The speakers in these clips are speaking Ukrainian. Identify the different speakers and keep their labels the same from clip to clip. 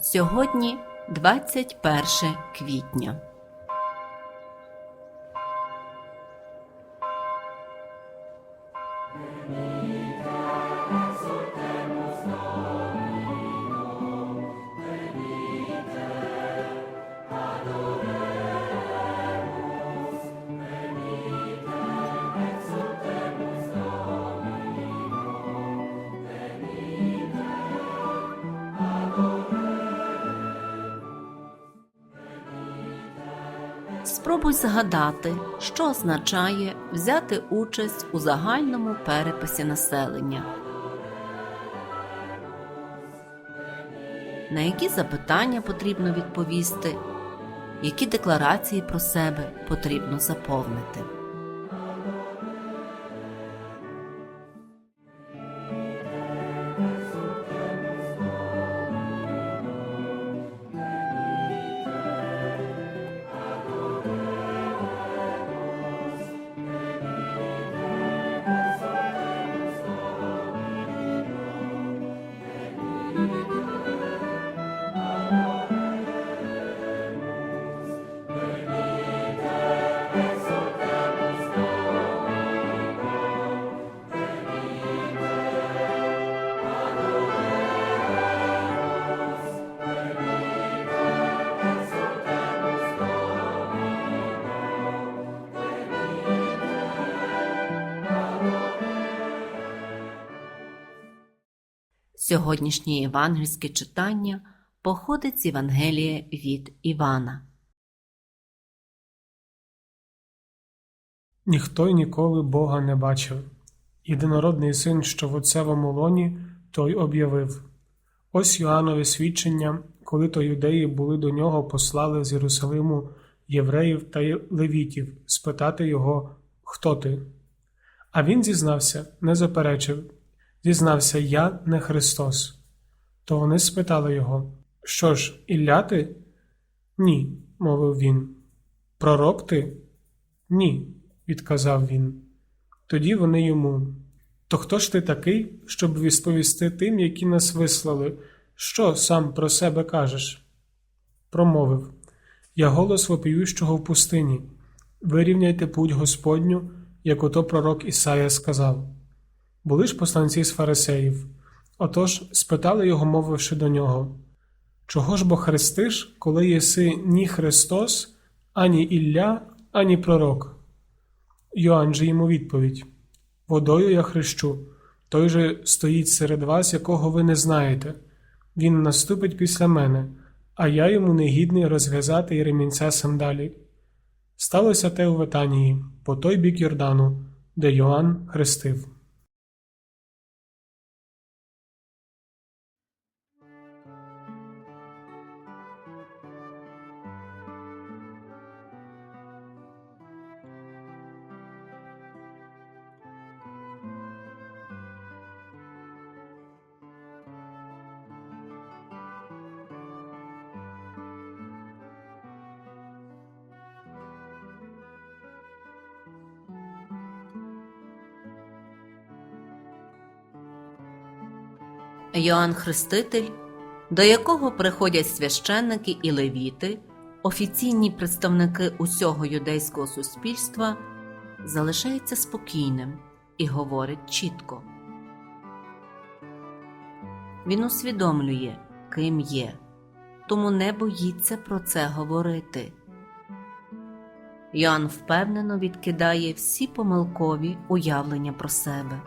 Speaker 1: Сьогодні 21 квітня. Спробуй згадати, що означає взяти участь у загальному переписі населення. На які запитання потрібно відповісти, які декларації про себе потрібно заповнити. Сьогоднішнє євангельське читання походить з Євангелія від Івана.
Speaker 2: Ніхто й ніколи Бога не бачив. Єдинородний син, що в отцевому лоні, той об'явив. Ось Йоаннове свідчення, коли то юдеї були до нього послали з Єрусалиму євреїв та левітів спитати його, хто ти? А він зізнався, не заперечив, зізнався Я не Христос. То вони спитали його, Що ж, Ілля ти? Ні, мовив він. Пророк ти? Ні, відказав він. Тоді вони йому. То хто ж ти такий, щоб відповісти тим, які нас вислали? Що сам про себе кажеш? Промовив Я голос вопіющого в пустині. Вирівняйте путь Господню, як ото пророк Ісая сказав. Були ж посланці з фарисеїв. Отож спитали його, мовивши до нього Чого ж бо хрестиш, коли єси ні Христос, ані Ілля, ані пророк? Йоанн же йому відповідь Водою я хрещу, той же стоїть серед вас, якого ви не знаєте. Він наступить після мене, а я йому негідний розв'язати й ремінця сандалі. Сталося те у Ветанії, по той бік Йордану, де Йоанн хрестив.
Speaker 1: Йоанн Хреститель, до якого приходять священники і левіти, офіційні представники усього юдейського суспільства, залишається спокійним і говорить чітко. Він усвідомлює, ким є, тому не боїться про це говорити. Йоанн впевнено відкидає всі помилкові уявлення про себе.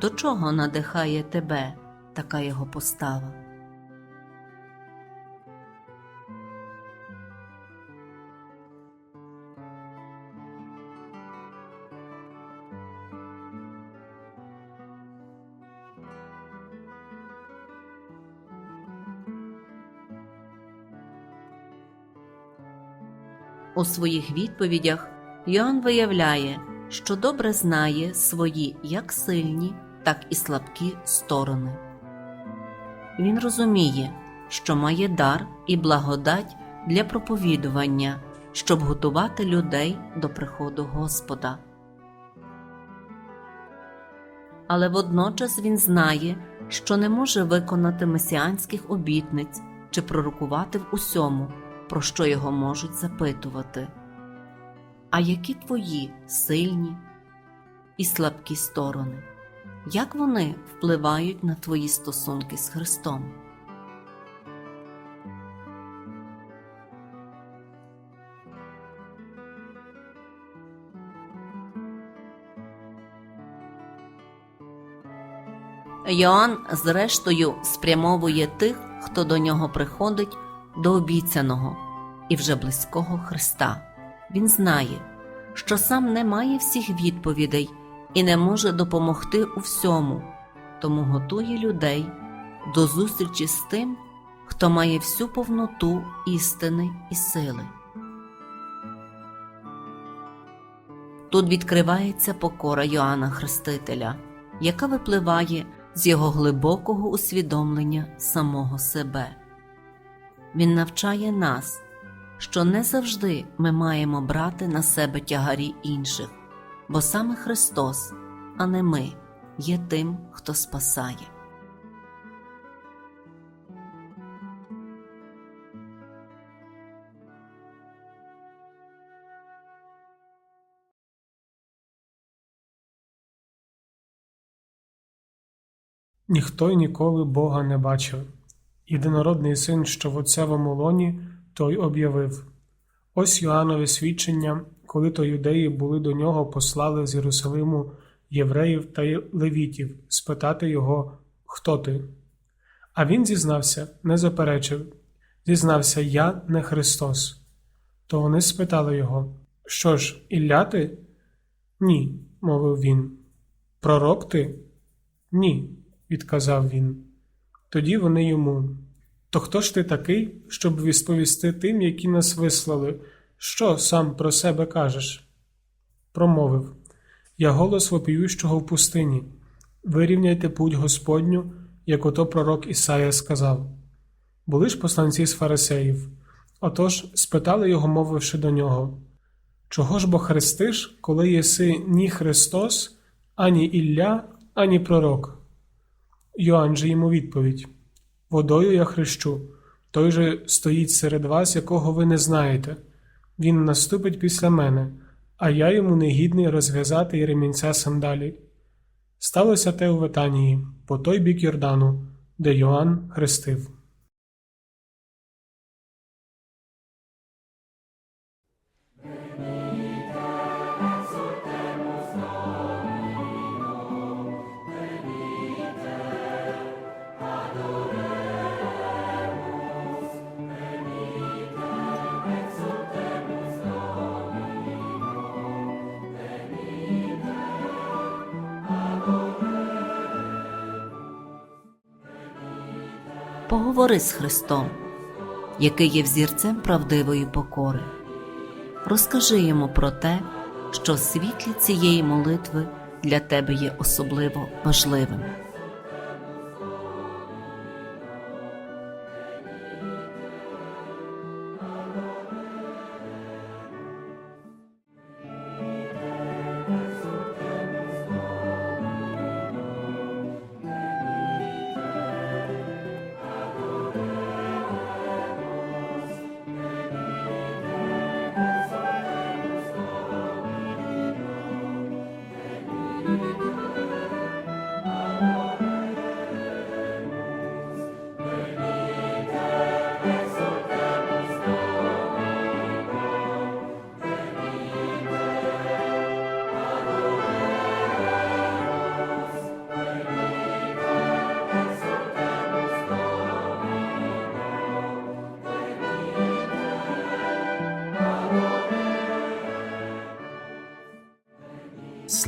Speaker 1: До чого надихає тебе така його постава? У своїх відповідях Йоанн виявляє, що добре знає свої як сильні, так і слабкі сторони. Він розуміє, що має дар і благодать для проповідування, щоб готувати людей до приходу Господа. Але водночас він знає, що не може виконати месіанських обітниць чи пророкувати в усьому, про що його можуть запитувати. А які твої сильні і слабкі сторони? Як вони впливають на твої стосунки з Христом? Йоанн, зрештою, спрямовує тих, хто до нього приходить, до обіцяного і вже близького Христа. Він знає, що сам не має всіх відповідей і не може допомогти у всьому, тому готує людей до зустрічі з тим, хто має всю повноту істини і сили. Тут відкривається покора Йоанна Хрестителя, яка випливає з його глибокого усвідомлення самого себе. Він навчає нас, що не завжди ми маємо брати на себе тягарі інших, бо саме Христос, а не ми, є тим, хто спасає.
Speaker 2: Ніхто й ніколи Бога не бачив. Єдинородний син, що в отцевому лоні, той об'явив. Ось Йоаннове свідчення, коли то юдеї були до нього послали з Єрусалиму євреїв та левітів спитати його, хто ти? А він зізнався, не заперечив, зізнався Я не Христос. То вони спитали його, Що ж, Ілля ти? Ні, мовив він. Пророк ти? Ні, відказав він. Тоді вони йому. То хто ж ти такий, щоб відповісти тим, які нас вислали? Що сам про себе кажеш? Промовив Я голос вопіющого в пустині. Вирівняйте путь Господню, як ото пророк Ісая сказав. Були ж посланці з фарисеїв. Отож спитали його, мовивши до нього Чого ж бо хрестиш, коли єси ні Христос, ані Ілля, ані пророк? Йоанн же йому відповідь Водою я хрещу, той же стоїть серед вас, якого ви не знаєте. Він наступить після мене, а я йому негідний розв'язати і ремінця сандалі. Сталося те у Ветанії, по той бік Йордану, де Йоанн хрестив.
Speaker 1: Поговори з Христом, який є взірцем правдивої покори. Розкажи йому про те, що світлі цієї молитви для тебе є особливо важливим.